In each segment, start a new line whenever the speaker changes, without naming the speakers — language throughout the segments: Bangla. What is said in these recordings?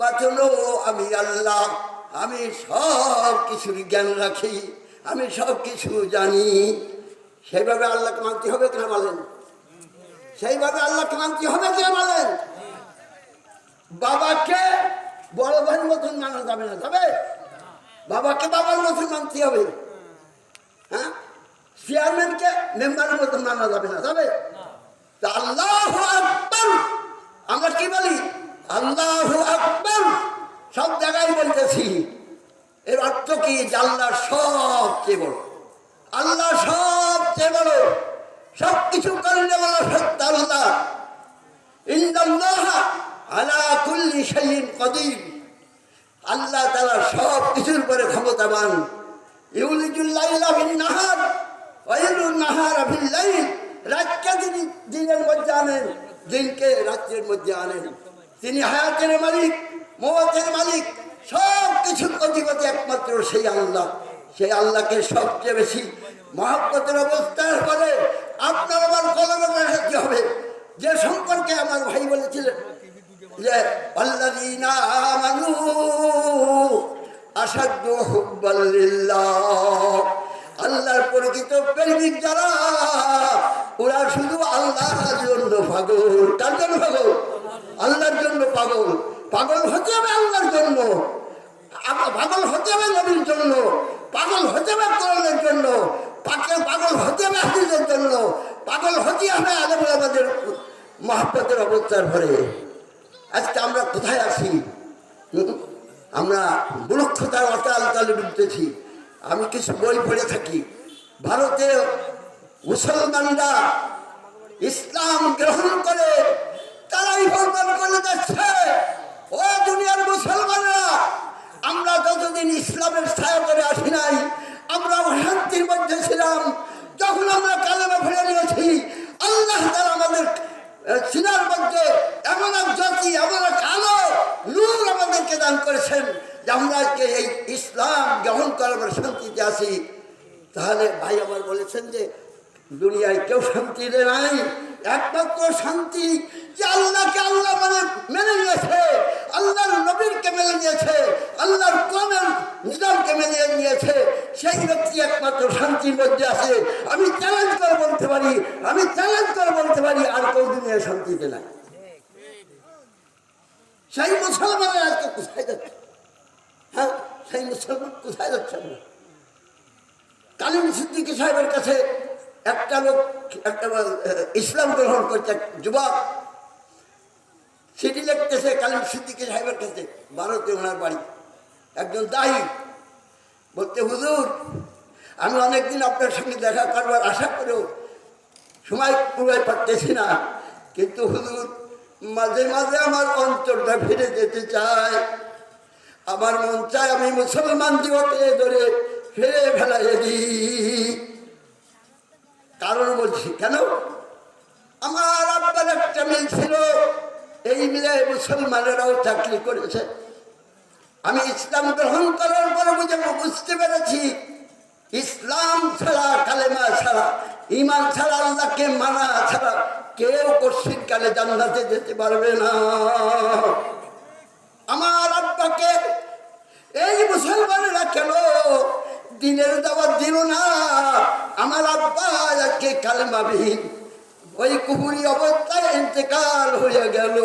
বাঁচানো, আমি আল্লাহ, আমি সব কিছুর জ্ঞান রাখি, আমি সব কিছু জানি। সেইভাবে আল্লাহকে মানতে হবে কেন বলেন? সেইভাবে আল্লাহকে মানতে হবে কেন বলেন? বাবাকে বড় ভাইয়ের মতন মানা যাবে না, যাবে? বাবাকে বাবার মতন মানতে হবে। হ্যাঁ? চেয়ারম্যানকে মেম্বারের মতন মানা যাবে না, যাবে? তা আল্লাহ আমরা কি বলি? আল্লাহ আকবর। সব জায়গায় বলতেছি। এর অর্থ কি? আল্লাহ সবচেয়ে বড়। আল্লাহ সবচেয়ে বড়। সব কিছু করলে বড় সত্য আল্লাহ। ইন্দাল্লাহ আলা কুল্লি শাইইন কদির। আল্লাহ তাআলা সব কিছুর পরে ক্ষমতাবান। ইউলিজুল লাইলা বিন নাহার, ওয়াইলুন নাহার ফিল লাইল। রাতকে দিনের মধ্যে আনেন, দিনকে রাত্রের মধ্যে আনেন। তিনি হায়াতের মালিক, মৌতের মালিক সব কিছুর অধিপতি একমাত্র সেই আল্লাহ। সেই আল্লাহকে সবচেয়ে বেশি মহাব্বতের অবস্থার পরে আপনার আমার কলমে রাখতে হবে। যে সম্পর্কে আমার ভাই বলেছিলেন যে হুব্বাল্লিল্লাহ আল্লাহর পরিচিত প্রেমিক যারা, ওরা শুধু আল্লাহর জন্য পাগল। কার জন্য পাগল? আল্লাহর জন্য পাগল। পাগল হতে হবে আল্লাহর জন্য। পাগল হতে হবে নবীর জন্য। পাগল হতে হবে করণের জন্য। পাগল হতে হবে হাদিসের জন্য। পাগল হতে হবে আলম মহাব্বতের অবস্থার ভরে আজকে আমরা কোথায় আছি? আমরা মূর্খতার অটাল তালে ডুবতেছি। আমি কিছু বই পড়ে থাকি। ভারতে মুসলমানরা ইসলাম গ্রহণ করে তারাই বর্ণন করে যাচ্ছে ও দুনিয়ার মুসলমানরা আমরা যতদিন ইসলামের ছায়া করে আসি নাই আমরা শান্তির মধ্যে ছিলাম যখন আমরা কালেমা ফেলে নিয়েছি আল্লাহ তারা আমাদের আহ, সিনার মধ্যে এমন এক জাতি এমন এক আলো নূর আমাদেরকে দান করেছেন যে আমরা আজকে এই গ্রহণ করার শান্তিতে আসি। তাহলে ভাই আমার বলেছেন যে, দুনিয়ায় কেউ শান্তিতে নাই। একমাত্র শান্তি যে আল্লাহকে আল্লাহ মানে মেনে নিয়েছে। আল্লাহর নবীরকে মেনে নিয়েছে। আল্লাহর কোরআনের নিজামকে মেনে নিয়েছে। সেই ব্যক্তি একমাত্র শান্তির মধ্যে আছে। আমি চ্যালেঞ্জ করে বলতে পারি, আমি চ্যালেঞ্জ করে বলতে পারি, আর কেউ দুনিয়ায় শান্তিতে নাই। সেই মুসলমানের আজকে কোথায় যাচ্ছে? হ্যাঁ? সেই মুসলমান কোথায় যাচ্ছে আমরা? কালিম সিদ্দিকী সাহেবের কাছে একটা লোক, একটা ইসলাম গ্রহণ করছে যুবক। চিঠি লিখতেছে কালিম সিদ্দিকী সাহেবের কাছে ভারতে ওনার বাড়ি। একজন দায়ী বলতে, হুজুর, আমি অনেকদিন আপনার সঙ্গে দেখা করবার আশা করেও সময় পুরাই পারতেছি না। কিন্তু হুজুর, মাঝে মাঝে আমার অন্তরটা ফিরে যেতে চায়। আমার মন চায় আমি মুসলমান জীবকে ধরে ফিরে ফেলাই দিই কারণ বলছি, কেন? আমার আব্বার একটা মিল ছিল, এই মিলে মুসলমানেরাও চাকরি করেছে। আমি ইসলাম গ্রহণ করার পরে বুঝে বুঝতে পেরেছি, ইসলাম ছাড়া, কালেমা ছাড়া ইমান ছাড়া, আল্লাহকে মানা ছাড়া কেউ কশিন কালে জান্নাতে যেতে পারবে না। আমার আব্বাকে এই মুসলমানেরা কেন দিনের দাওয়াত দিল না? আমার আব্বা আজকে কালেমাবিহীন, ওই কুহুরি অবস্থায় ইন্তেকাল হয়ে গেল।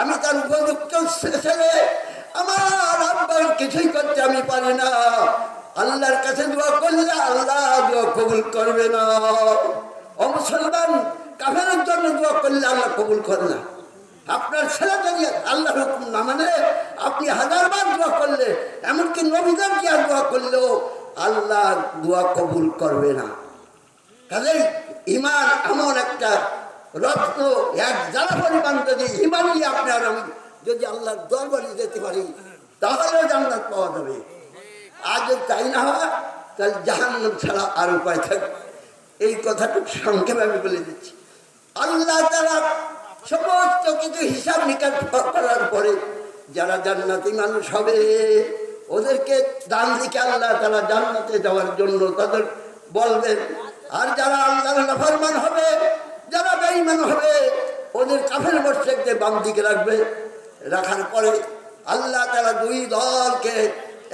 আমি তার উপযুক্ত ছেলে, আমার আব্বার কিছুই করতে আমি পারি না। আল্লাহর কাছে দোয়া করলে আল্লাহ দোয়া কবুল করবে না। ও মুসলমান, কাফের জন্য দোয়া করলে আল্লাহ কবুল করে না। আপনার ছেলে যদি আল্লাহর হুকুম না মানে আপনি হাজারবার দোয়া করলে, এমনকি নবীদের আর দোয়া করলেও আল্লাহ দোয়া কবুল করবে না। কাজেই ইমান এমন একটা রত্ন, এক যারা পরিমাণ যদি ইমান নিয়ে আপনার আমি যদি আল্লাহর দরবারে যেতে পারি তাহলে জান্নাত পাওয়া যাবে। আর যদি তাই না হয়, তাহলে জাহান্নাম ছাড়া আর উপায় থাকবে এই কথাটা সংক্ষেপে আমি বলে দিচ্ছি। আল্লাহ তারা সমস্ত কিছু হিসাব নিকাশ করার পরে যারা জান্নাতি মানুষ হবে, ওদেরকে ডান দিকে আল্লাহ তারা জান্নাতে যাওয়ার জন্য তাদের বলবেন। আর যারা আল্লাহর নাফরমান হবে, যারা বেঈমান হবে, ওদের কাফের মোর্শেকদের বাম দিকে রাখবে। রাখার পরে আল্লাহ তারা দুই দলকে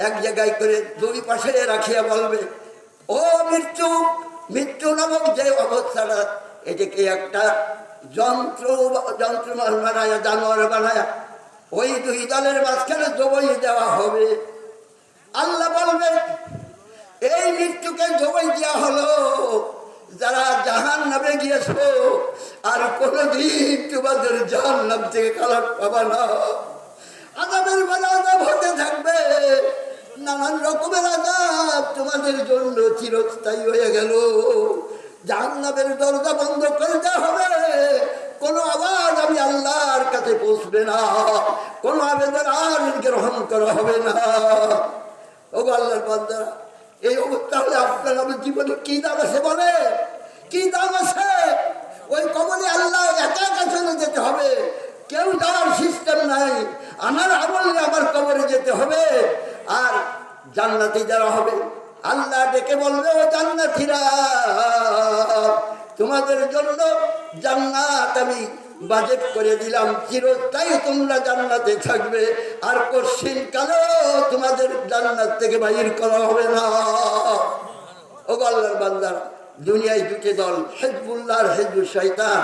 এক জায়গায় করে দুই পাশে রাখিয়া বলবে, ও মৃত্যু মৃত্যু নামক যে অবস্থাটা, এটাকে একটা যন্ত্র যন্ত্র বানায় জানোয়ার বানায় ওই দুই দলের মাঝখানে দবই দেওয়া হবে। আল্লাহ বলবেন এই মৃত্যুকে জবাই দেওয়া হলো। যারা জাহান নামে গিয়েছো, আর কোনোদিন তোমাদের জাহান নাম থেকে কালার পাবা না। আজাবের বেলা আজাব হতে থাকবে। নানান রকমের আজাব তোমাদের জন্য চিরস্থায়ী হয়ে গেল। জাহান্নাবের দরজা বন্ধ করে হবে কোনো আওয়াজ আমি আল্লাহর পৌঁছবে না। কোনো আবেদন আর গ্রহণ করা হবে না। ও আল্লাহর বান্দা, এই অবস্থা হলে আপনার আমার জীবনে কি দাম আছে বলে? কি দাম আছে? ওই কবলে আল্লাহ একা একা চলে যেতে হবে। কেউ যাওয়ার সিস্টেম নাই। আমার আমলে আমার কবরে যেতে হবে। আর জান্নাতি যারা হবে, আল্লাহ ডেকে বলবে, ও জান্নাতিরা, তোমাদের জন্য জান্নাত আমি বাজেট করে দিলাম, চিরস্থায়ী তোমরা জান্নাতে থাকবে। আর কশ্চিন কালেও তোমাদের জান্নাত থেকে বাহির করা হবে না। ও আল্লাহর বান্দার দুনিয়ায় দুটি দল, হেজবুল্লাহ হেজবুল শৈতান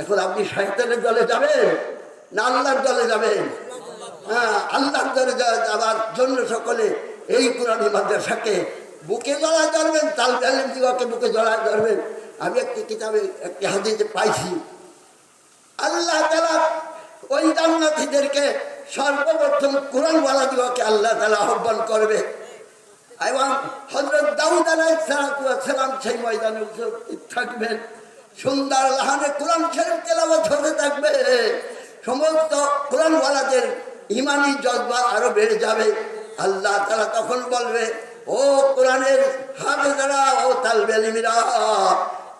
এখন আপনি শয়তানের দলে যাবেন না আল্লাহর দলে যাবেন? হ্যাঁ আল্লাহর দলে যাওয়ার জন্য সকলে এই কোরআন মাদ্রাসাকে বুকে জড়া ধরবেন, তাল ব্যালেন দিওয়াকে বুকে জড়া ধরবেন। আমি একটি কিতাবে, একটি হাদিসে পাইছি আল্লাহ তালা ওই জান্নাতীদেরকে সর্বপ্রথম কোরআনওয়ালা দিওয়াকে আল্লাহ তালা আহ্বান করবে। এবং হজরত দাউদ আলাইসালাম সেই ময়দানে উপস্থিত থাকবেন সুন্দর লাহানে কোরআন শরীফ তেলাওয়াত হতে থাকবে। সমস্ত কোরআনওয়ালাদের ইমানি জজবা আরও বেড়ে যাবে। আল্লাহ তারা তখন বলবে, ও কোরআনের হাফেজারা, ও তালবেলিমিরা,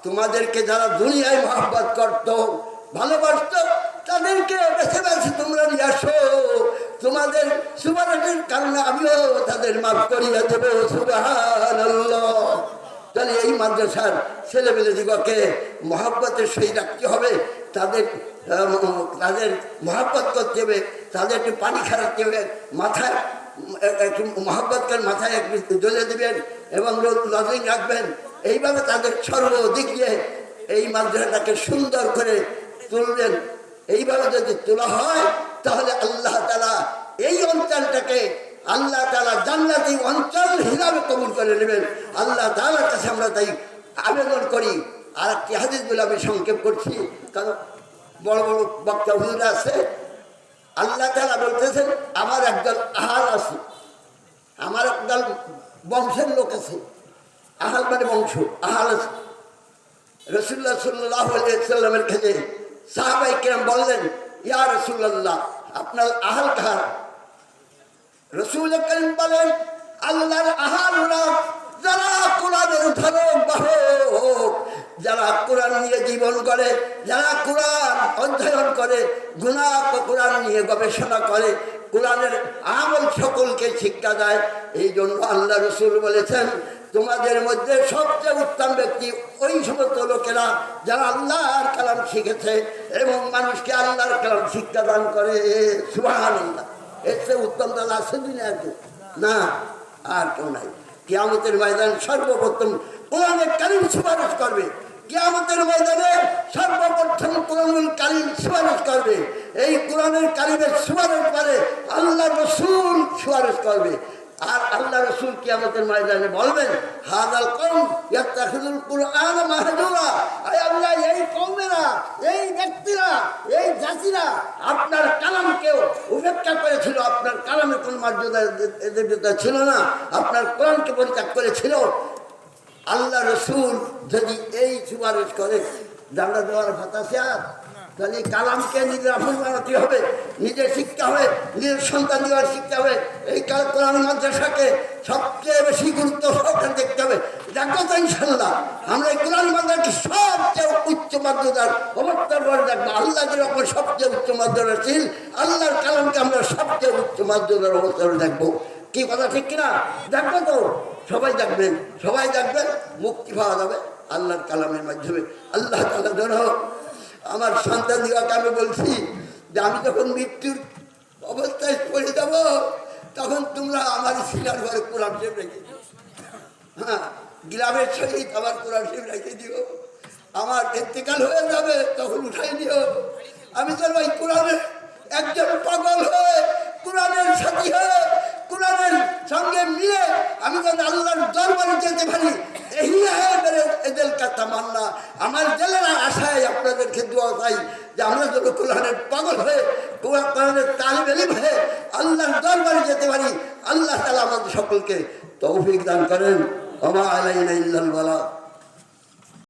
তোমাদেরকে যারা দুনিয়ায় মহাব্বত করত ভালোবাসত, তাদেরকে বেছে বেছে তোমরা নিয়ে আসো। তোমাদের সুবানের কারণে আমিও তাদের মাফ করিয়া দেব তাহলে এই মাদ্রাসার ছেলেমেলে দিগকে মহাব্বতের সহিত রাখতে হবে, তাদের তাদের মহাব্বত করতে হবে, তাদের একটু পানি খাওয়াতে হবে, মাথায়, একটু মহাব্বতকে মাথায় একটু জ্বলে দেবেন এবং লজিং রাখবেন। এইভাবে তাদের সর্বদিক দিয়ে এই মাদ্রাসাটাকে সুন্দর করে তুলবেন এইভাবে যদি তোলা হয়, তাহলে আল্লাহ তালা এই অঞ্চলটাকে আল্লাহ তালা জান্নাতি অঞ্চল হিসাবে কবুল করে নেবেন। আল্লাহ তালার কাছে আমরা তাই আবেদন করি। আর একটি হাদিস বলে আমি সংক্ষেপ করছি, কারণ বড় বড় বক্তা হুজুর আছে। আল্লাহ তালা বলতেছেন, আমার একদল আহার আছে। আমার একদল বংশের লোক আছে। আহাল মানে বংশ, আহাল আছে। রসুল্লাহ সাল্লাহ সাল্লামের কাছে সাহাবাই কিরাম বললেন, ইয়া রসুল্লাহ আপনার আহাল কাহার? রসুল করিম বলেন, আল্লাহর আহাল ওরা যারা কোরআনের ধারক বাহক, যারা কোরআন নিয়ে জীবন করে, যারা কোরআন অধ্যয়ন করে গুণা কোরআন নিয়ে গবেষণা করে, কোরআনের আমল সকলকে শিক্ষা দেয় এই জন্য আল্লাহ রসুল বলেছেন তোমাদের মধ্যে সবচেয়ে উত্তম ব্যক্তি ওই সমস্ত লোকেরা যারা আল্লাহর কালাম শিখেছে এবং মানুষকে আল্লাহর কালাম শিক্ষা দান করে। সুবাহ আল্লাহ এর চেয়ে উত্তম দল আছে দুনিয়ার? না, আর কেউ নাই। কিয়ামতের ময়দান সর্বপ্রথম কোরআনের কালিম সুপারিশ করবে। কিয়ামতের ময়দানে সর্বপ্রথম কোরআনুল কালিম সুপারিশ করবে। এই কোরআনের কালিমের সুপারিশ করে আল্লাহ রসুল সুপারিশ করবে। আর আল্লাহ রসুল কিয়ামতের ময়দানে বলবেন হাজাল কম ইয়াত্তাখিদুল কুরআন মাহজুরা। আয় আল্লাহ, এই কওমেরা, এই ব্যক্তিরা, এই জাতিরা আপনার কালামকেও উপেক্ষা করেছিল। আপনার কালামের কোন মর্যাদা এদের ছিল না। আপনার কোরআনকে পরিত্যাগ করেছিল। আল্লাহ রসুল যদি এই সুপারিশ করে জানা দেওয়ার ভাতাসে তাহলে কালামকে নিজের আপন বানাতে হবে? নিজের শিক্ষা হবে, নিজের সন্তান দেওয়ার শিক্ষা হবে। এই কোরআন মাদ্রাসাকে সবচেয়ে বেশি গুরুত্ব সহকারে দেখতে হবে। দেখো তো ইনশাল্লাহ আমরা এই কোরআন মাদ্রাসাকে সবচেয়ে উচ্চ মাদ্রাসার অবস্থার পরে দেখব। আল্লাহ যেরকম সবচেয়ে উচ্চ মাদ্রাসা ছিল আল্লাহর কালামকে আমরা সবচেয়ে উচ্চ মাদ্রাসার অবস্থানে দেখব। কি কথা ঠিক কিনা? দেখব তো, সবাই দেখবেন সবাই দেখবেন, মুক্তি পাওয়া যাবে আল্লাহর কালামের মাধ্যমে। আল্লাহ তালা যেন আমার সন্তান দিওয়াকে আমি বলছি যে আমি যখন মৃত্যুর অবস্থায় পড়ে যাব, তখন তোমরা আমার সিনার ঘরে কোরআন শরীফ রেখে দিও। হ্যাঁ গ্রামের সহিত আমার কোরআন শরীফ রেখে দিও। আমার এতেকাল হয়ে যাবে, তখন উঠাই দিও আমি তো ওই কোরআনের একজন পাগল হয়ে, কোরআনের সাথী হয়ে, কোরআনের সঙ্গে মিলে আমি যেন দরবারে যেতে পারি এই হ্যাঁ মেরে এদের কথা মান্না আমার জেলের আশায় আপনাদেরকে দোয়া চাই যে আমরা যেন কোরআনের পাগল হয়ে, কোরআন- কোরআনের তালিম এলিম হয়ে আল্লাহর দরবারে যেতে পারি, আল্লাহ তালা আমাদের সকলকে তৌফিক দান করেন। আমার আলাইনা ইল্লাল বালা।